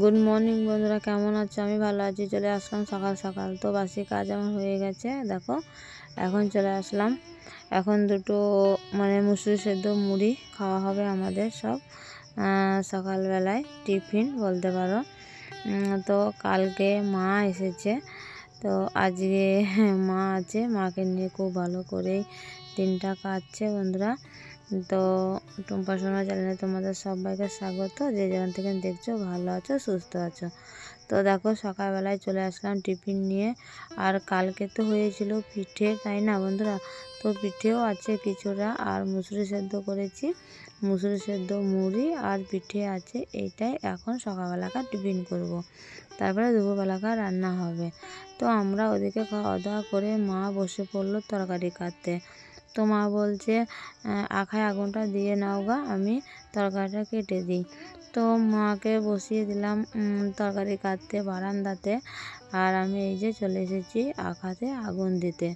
Good morning বন্ধুরা, কেমন আছো? আমি ভালো আছি। চলে আসলাম সকাল সকাল। তো বাসি কাজ আমার হয়ে গেছে, দেখো। এখন চলে আসলাম। এখন দুটো মানে মুসুরি সেদ্ধ, মুড়ি খাওয়া হবে আমাদের সব। সকালবেলায় টিফিন বলতে পারো। তো কালকে মা এসেছে। তো আজকে মা আছে। মাকে নিয়ে খুব ভালো করেই দিনটা কাটছে বন্ধুরা। তো টুম্পা সোনা চ্যানেলে তোমাদের সবাইকে স্বাগত। যে যেখান থেকে দেখছ, ভালো আছো, সুস্থ আছো। তো দেখো, সকালবেলায় চলে আসলাম টিফিন নিয়ে। আর কালকে তো হয়েছিল পিঠে, তাই না বন্ধুরা? তো পিঠেও আছে কিছুটা। আর মুসুরি সেদ্ধ করেছি। মুসুরি সেদ্ধ, মুড়ি আর পিঠে আছে। এইটাই এখন সকালবেলাকার টিফিন করব। তারপরে দুপুরবেলাকার রান্না হবে। তো আমরা ওদিকে খাওয়া দাওয়া করে মা বসে পড়ল তরকারি কাটতে। তো মা বলছে আখায় আগুনটা দিয়ে নাও গা, আমি তরকারিটা কেটে দিই। তো মাকে বসিয়ে দিলাম তরকারি কাটতে বারান্দাতে, আর আমি এই যে চলে এসেছি আখাতে আগুন দিতে।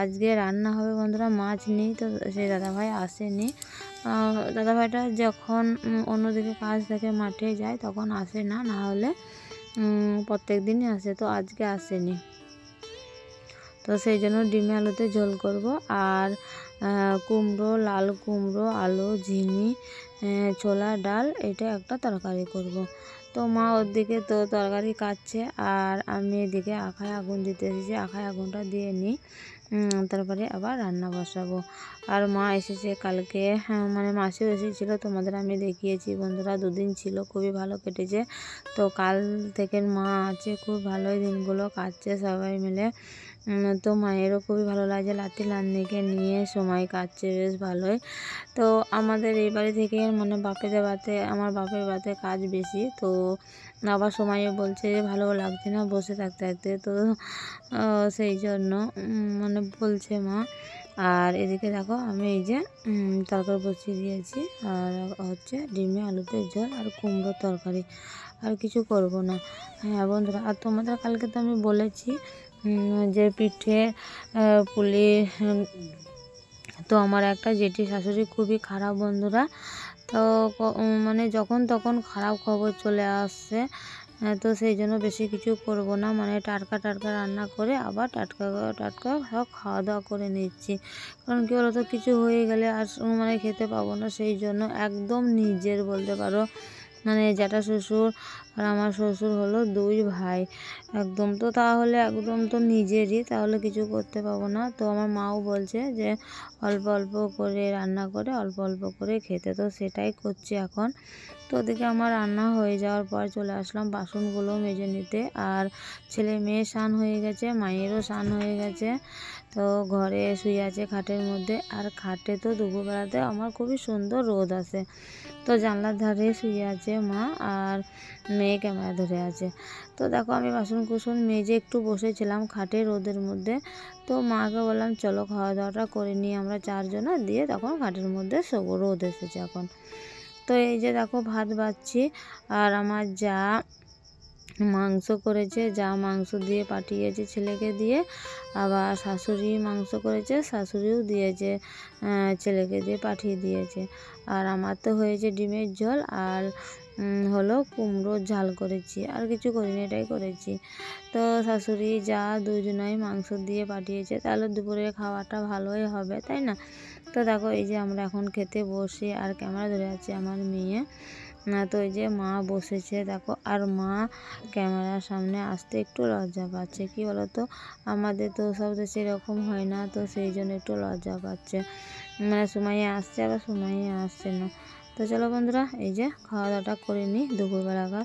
আজকে রান্না হবে বন্ধুরা, মাছ নেই তো সেই দাদাভাই আসেনি। দাদাভাইটা যখন অন্যদিকে কাজ থেকে মাঠে যায়, তখন আসে না না হলে প্রত্যেক দিনই আসে, তো আজকে আসেনি। তো সেই জন্য ডিমে আলুতে ঝোল করব আর কুমড়ো লাল কুমড়ো আলু ঝিঙি ছোলা ডাল এটা একটা তরকারি করব। তো মা ওর দিকে তো তরকারি কাটছে আর আমি এদিকে আখায় আগুন দিতে এসেছি আখায় আগুনটা দিয়ে নিই তারপরে আবার রান্না বসাবো। আর মা এসেছে কালকে হ্যাঁ, মানে মাসেও এসেছিল তোমাদের আমি দেখিয়েছি বন্ধুরা দুদিন ছিল খুবই ভালো কেটেছে। তো কাল থেকে মা আছে খুব ভালোই দিনগুলো কাটছে সবাই মিলে। তো মায়েরও খুবই ভালো লাগছে লাতি লান্নিকে নিয়ে, সময় কাটছে বেশ ভালোই। তো আমাদের এই বাড়ি থেকে মানে বাপেদের বাতে আমার বাপের বাতে কাজ বেশি। তো আবার সময়ও বলছে যে ভালো লাগছে না, বসে থাকতে থাকতে। তো সেই জন্য মানে বলছে মা, আর এদিকে দেখো, আমি এই যে তরকারি বসিয়ে দিয়েছি। আর হচ্ছে ডিমে আলুতে ঝোল আর কুমড়ো তরকারি। আর কিছু করব না। হ্যাঁ বন্ধুরা, আর তোমাদের কালকে তো আমি বলেছি যে পিঠে পুলি তো আমার একটা জেঠি শাশুড়ি খুবই খারাপ বন্ধুরা। তো মানে যখন তখন খারাপ খবর চলে আসছে তো সেই জন্য বেশি কিছু করব না। মানে টাটকা টাটকা রান্না করে আবার টাটকা টাটকা সব খাওয়া দাওয়া করে নিচ্ছি। কারণ কী বলতো, কিছু হয়ে গেলে আর মানে খেতে পাবো না। সেই জন্য একদম নিজের বলতে পারো মানে জ্যাঠা শ্বশুর আর আমার শ্বশুর হলো দুই ভাই। একদম তো তাহলে একদম তো নিজেরই, তাহলে কিছু করতে পাবো না। তো আমার মাও বলছে যে অল্প অল্প করে রান্না করে, অল্প অল্প করে খেতে। তো সেটাই করছি এখন। তো ওদিকে আমার রান্না হয়ে যাওয়ার পর চলে আসলাম বাসনগুলো মেজে নিতে। আর ছেলে মেয়ে স্নান হয়ে গেছে, মায়েরও স্নান হয়ে গেছে। তো ঘরে শুয়ে আছে খাটের মধ্যে। আর খাটে তো দুপুরবেলাতে আমার খুবই সুন্দর রোদ আসে তো জানলার ধারে শুয়ে আছে মা আর মেয়ে ক্যামেরা ধরে আছে। তো দেখো আমি বাসন কুসন মেজে একটু বসেছিলাম খাটে রোদের মধ্যে। তো মাকে বললাম, চলো খাওয়া দাওয়াটা করে নিই আমরা চারজনা। দিয়ে তখন খাটের মধ্যে শোবো রোদ এসেছে এখন। তো এই যে দেখো ভাত বাচ্ছি আর আমার যা মাংস করেছে, যা মাংস দিয়ে পাঠিয়েছে ছেলেকে দিয়ে, আবার শাশুড়ি মাংস করেছে, শাশুড়িও দিয়েছে ছেলেকে দিয়ে পাঠিয়ে দিয়েছে। আর আমার তো হয়েছে ডিমের ঝোল আর হলো কুমড়োর ঝাল করেছি, আর কিছু করিনি, এটাই করেছি। তো শাশুড়ি যা দুজনাই মাংস দিয়ে পাঠিয়েছে, তাহলে দুপুরে খাওয়াটা ভালোই হবে, তাই না? তো দেখো, এই যে আমরা এখন খেতে বসে, আর ক্যামেরা ধরে আছে আমার মেয়ে। তো এই যে মা বসেছে, দেখো, আর মা ক্যামেরার সামনে আসতে একটু লজ্জা পাচ্ছে। কি বলতো? আমাদের তো সব তো সেরকম হয় না, তো সেই জন্য একটু লজ্জা পাচ্ছে। মানে সময়ে আসছে, আবার সময়ে আসছে না। তো চলো বন্ধুরা, এই যে খাওয়া দাওয়াটা করে নিই দুপুরবেলাকার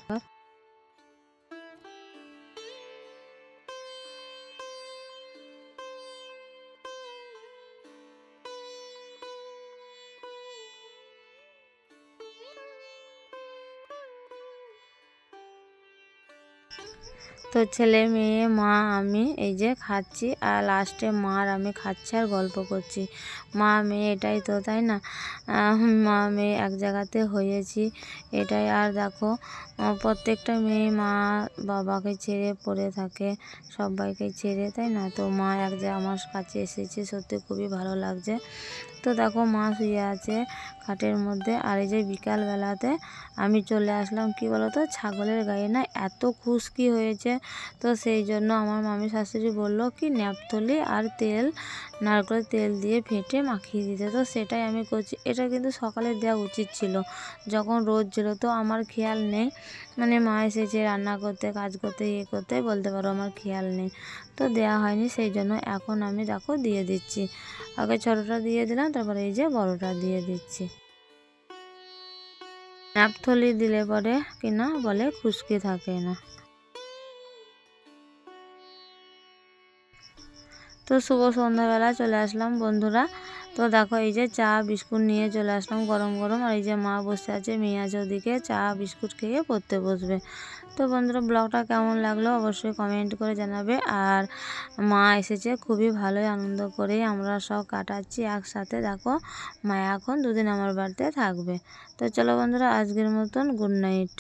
তো ছেলে, মেয়ে, মা, আমি এই যে খাচ্ছি আর লাস্টে মা আর আমি খাচ্ছি আর গল্প করছি। মা, মেয়ে, এটাই তো, তাই না? মা, মেয়ে এক জায়গাতে হয়েছি, এটাই। আর দেখো প্রত্যেকটা মেয়ে মা বাবাকে ছেড়ে পড়ে থাকে, সবাইকে ছেড়ে, তাই না? তো মা এক জায়গায় আমার কাছে এসেছে, সত্যি খুবই ভালো লাগছে। তো দেখো মা শুয়ে আছে খাটের মধ্যে। আর এই যে বিকালবেলাতে আমি চলে আসলাম, কি বলতো? ছাগলের গায়ে না এত খুশকি হয়েছে। তো সেই জন্য আমার মামি শাশুড়ি বলল, কি ন্যাপথলি আর তেল, নারকেলের তেল দিয়ে ফেটে মাখিয়ে দিতে। তো সেটাই আমি করছি। এটা কিন্তু সকালে দেওয়া উচিত ছিল। যখন রোদ ছিল তো আমার খেয়াল নেই। মানে মা এসেছে রান্না করতে, কাজ করতে ইয়ে করতে, বলতে পারো আমার খেয়াল নেই। তো দেয়া হয়নি, সেই জন্য এখন আমি দেখো দিয়ে দিচ্ছি। আগে ছোটোটা দিয়ে দিলাম, তারপরে এই যে বড়োটা দিয়ে দিচ্ছি। ন্যাপথলি দিলে পরে কিনা বলে, খুশকি থাকে না। তো শুভ সন্ধ্যাবেলা চলে আসলাম বন্ধুরা। তো দেখো এই যে চা, বিস্কুট নিয়ে চলে আসলাম গরম গরম। আর এই যে মা বসে আছে, মেয়ে আছে ওদিকে, চা, বিস্কুট খেয়ে পড়তে বসবে। তো বন্ধুরা, ব্লগটা কেমন লাগল অবশ্যই কমেন্ট করে জানাবে। আর মা এসেছে খুবই ভালোই আনন্দ করে। আমরা সব কাটাচ্ছি একসাথে। দেখো, মা এখন দুদিন আমার বাড়িতে থাকবে। তো চলো বন্ধুরা, আজকের মতন গুড নাইট।